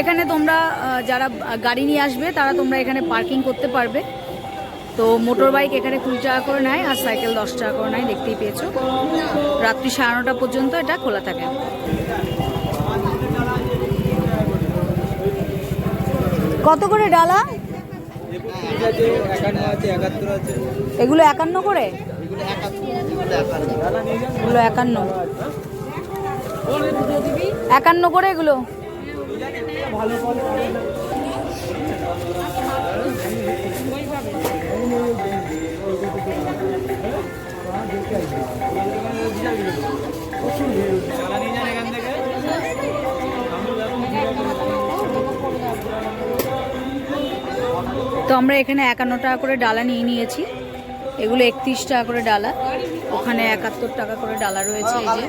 এখানে তোমরা যারা গাড়ি নিয়ে আসবে, তারা তোমরা এখানে পার্কিং করতে পারবে। তো মোটর বাইক এখানে কুড়ি টাকা করে নেয়, আর সাইকেল দশ টাকা করে নেয়, দেখতেই পেয়েছ। রাত্রি সাড়ে নটা পর্যন্ত এটা খোলা থাকে। কত করে ডালা? এগুলো একান্ন করে? একান্ন। একান্ন করে এগুলো? তো আমরা এখানে একান্ন টাকা করে ডালা নিয়ে নিয়েছি। এগুলো একত্রিশ টাকা করে ডালা। ওখানে একাত্তর টাকা করে ডালা রয়েছে এই যে।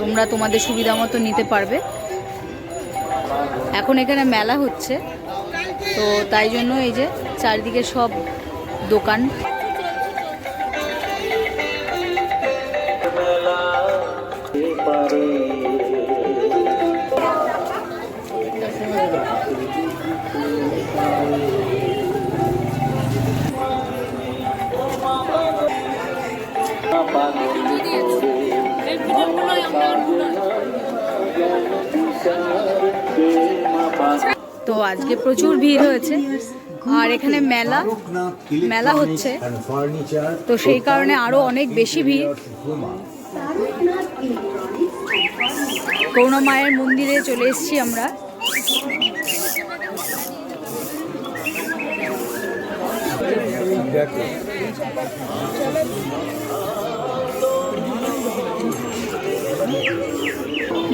তোমরা তোমাদের সুবিধা মতো নিতে পারবে। এখন এখানে মেলা হচ্ছে। তো তাই জন্য এই যে চারিদিকে সব দোকান। তো আজকে প্রচুর ভিড় হয়েছে। আর এখানে মেলা মেলা হচ্ছে। তো সেই কারণে আরও অনেক বেশি ভিড়। করুণা মায়ের মন্দিরে চলে এসেছি আমরা।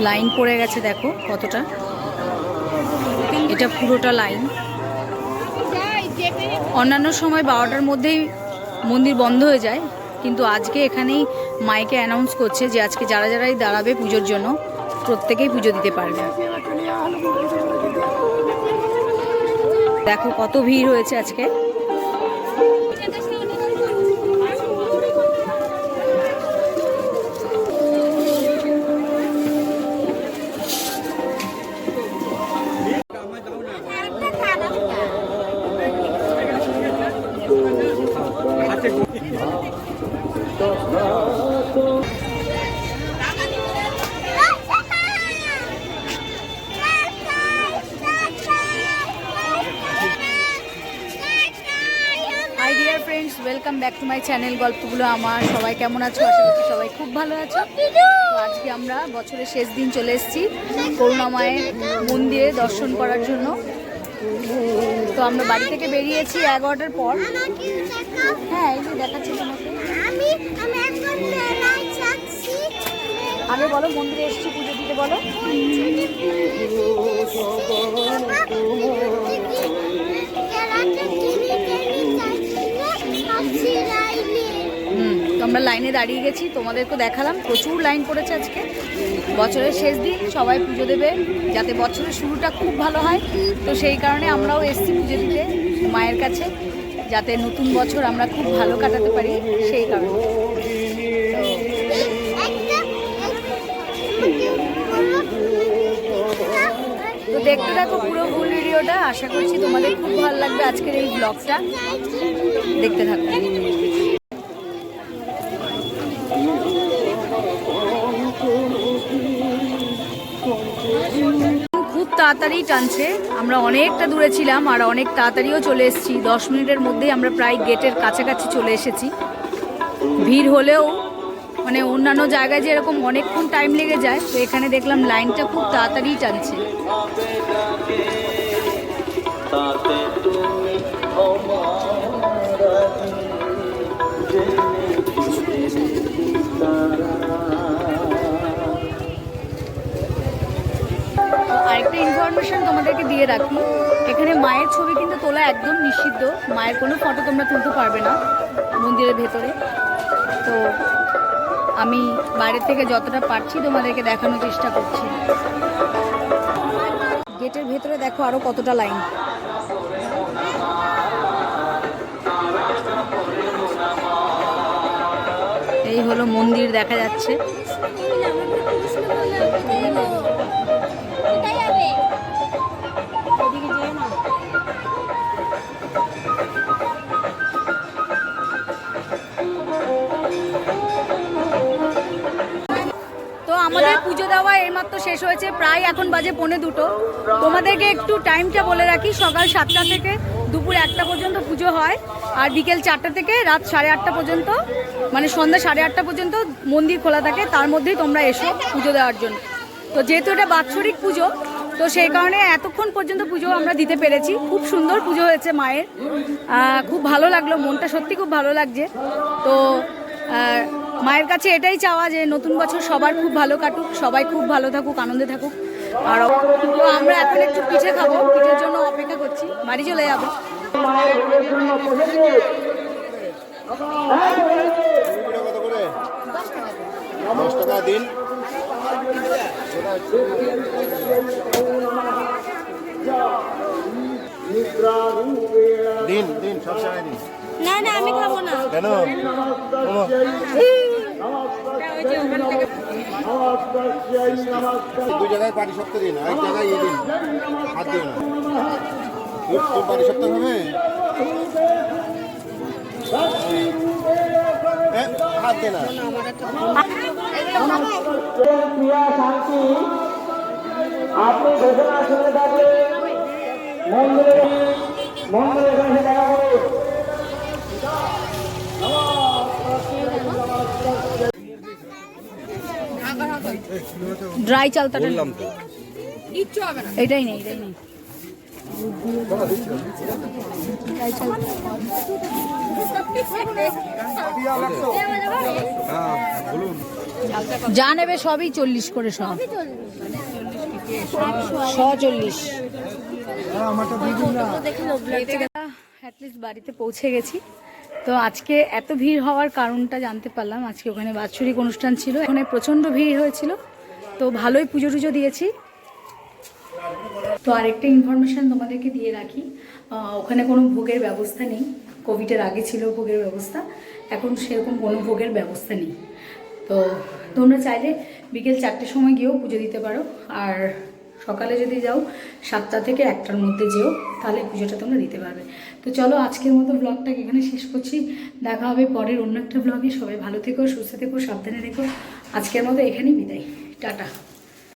লাইন পড়ে গেছে, দেখো কতটা। এটা পুরোটা লাইন। অন্যান্য সময় বারোটার মধ্যেই মন্দির বন্ধ হয়ে যায়, কিন্তু আজকে এখানেই মাইকে অ্যানাউন্স করছে যে আজকে যারা যারাই দাঁড়াবে পুজোর জন্য, প্রত্যেকেই পুজো দিতে পারবে। দেখো কত ভিড় হয়েছে আজকে। Welcome back to my channel গল্পগুলো আমার সবাই কেমন আছো আশা করছি সবাই খুব ভালো আছো আজকে আমরা বছরের শেষ দিন চলে এসেছি করুণা মায়ের মন্দিরে দর্শন করার জন্য তো আমরা বাড়ি থেকে বেরিয়েছি এগারোটার পর হ্যাঁ এই যে দেখাচ্ছি আমি আগে বলো মন্দিরে এসেছি পুজো দিতে বলো হুম, তো আমরা লাইনে দাঁড়িয়ে গেছি তোমাদেরকে দেখালাম, প্রচুর লাইন পড়েছে আজকে। বছরের শেষ দিন, সবাই পুজো দেবে, যাতে বছরের শুরুটা খুব ভালো হয়। তো সেই কারণে আমরাও এসছি পুজো দিতে মায়ের কাছে, যাতে নতুন বছর আমরা খুব ভালো কাটাতে পারি, সেই কারণে। তো দেখতে থাকো পুরো ফুল। ভিডিওটা, আশা করছি তোমাদের খুব ভালো লাগবে আজকের এই ব্লগটা দেখতে থাকো। খুব তাড়াতাড়ি টানছে। আমরা অনেকটা দূরে ছিলাম আর অনেক তাড়াতাড়িও চলে এসেছি। দশ মিনিটের মধ্যেই আমরা প্রায় গেটের কাছাকাছি চলে এসেছি। ভিড় হলেও মানে অন্যান্য জায়গায় যেরকম অনেকক্ষণ টাইম লেগে যায়, তো এখানে দেখলাম লাইনটা খুব তাড়াতাড়ি টানছে। তাতে তুমি আরেকটা ইনফরমেশন তোমাদেরকে দিয়ে রাখি। এখানে মায়ের ছবি কিন্তু তোলা একদম নিষিদ্ধ। মায়ের কোনো ফটো তোমরা তুলতে পারবে না মন্দিরের ভেতরে। তো আমি বাইরের থেকে যতটা পারছি তোমাদেরকে দেখানোর চেষ্টা করছি। গেটের ভেতরে দেখো আরও কতটা লাইন। এই হলো মন্দির দেখা যাচ্ছে। এইমাত্র শেষ হয়েছে, প্রায় এখন বাজে পৌনে দুটো। তোমাদেরকে একটু টাইমটা বলে রাখি, সকাল সাতটা থেকে দুপুর একটা পর্যন্ত পুজো হয়, আর বিকেল চারটা থেকে রাত সাড়ে আটটা পর্যন্ত মানে সন্ধ্যা সাড়ে আটটা পর্যন্ত মন্দির খোলা থাকে, তার মধ্যেই তোমরা এসো পুজো দেওয়ার জন্য। তো যেহেতু এটা বাৎসরিক পুজো, তো সেই কারণে এতক্ষণ পর্যন্ত পুজো আমরা দিতে পেরেছি। খুব সুন্দর পুজো হয়েছে মায়ের। খুব ভালো লাগল, মনটা সত্যি খুব ভালো লাগছে। তো মায়ের কাছে এটাই চাওয়া যে নতুন বছর সবার খুব ভালো কাটুক সবাই খুব ভালো থাকুক আনন্দে থাকুক। আর তো আমরা এখন একটু পিঠে খাব পিঠের জন্য অপেক্ষা করছি। বাড়ি চলে যাব। দশ টাকা দিন। দিন দিন সব সময় দিন। না না আমি খাব না। কেন। দু জায়গায় পাটি সপ্তাহ দিন আরেক জায়গায় ইয়ে দিন। হাত দিও না। তোর তোর পাটি সপ্তাহ হবে? হাত দে না। শান্তি আপনি ঘোষণা শুনে থাকলে মন্দিরে মন্দিরে দেখা ড্রাই চালতাটা এটাই নেই এটাই নেই। যা নেবে সবই চল্লিশ করে সব। ছ চল্লিশ অ্যাটলিস্ট বাড়িতে পৌঁছে গেছি। তো আজকে এত ভিড় হওয়ার কারণটা জানতে পারলাম। আজকে ওখানে বাৎসরিক অনুষ্ঠান ছিল। ওখানে প্রচণ্ড ভিড় হয়েছিল। তো ভালোই পুজো টুজো দিয়েছি। তো আরেকটা ইনফরমেশন তোমাদেরকে দিয়ে রাখি। ওখানে কোনো ভোগের ব্যবস্থা নেই। কোভিডের আগে ছিল ভোগের ব্যবস্থা। এখন সেরকম কোনো ভোগের ব্যবস্থা নেই। তো তোমরা চাইলে বিকেল চারটের সময় গিয়েও পুজো দিতে পারো। আর সকালে যদি যাও, সাতটা থেকে একটার মধ্যে যেও, তাহলে পুজোটা তোমরা দিতে পারবে। তো চলো আজকের মতো ব্লগটাকে এখানে শেষ করছি। দেখা হবে পরের অন্য একটা ব্লগে সবাই ভালো থেকো, সুস্থ থেকো, সাবধানে থেকো। আজকের মতো এখানেই বিদায়। টাটা।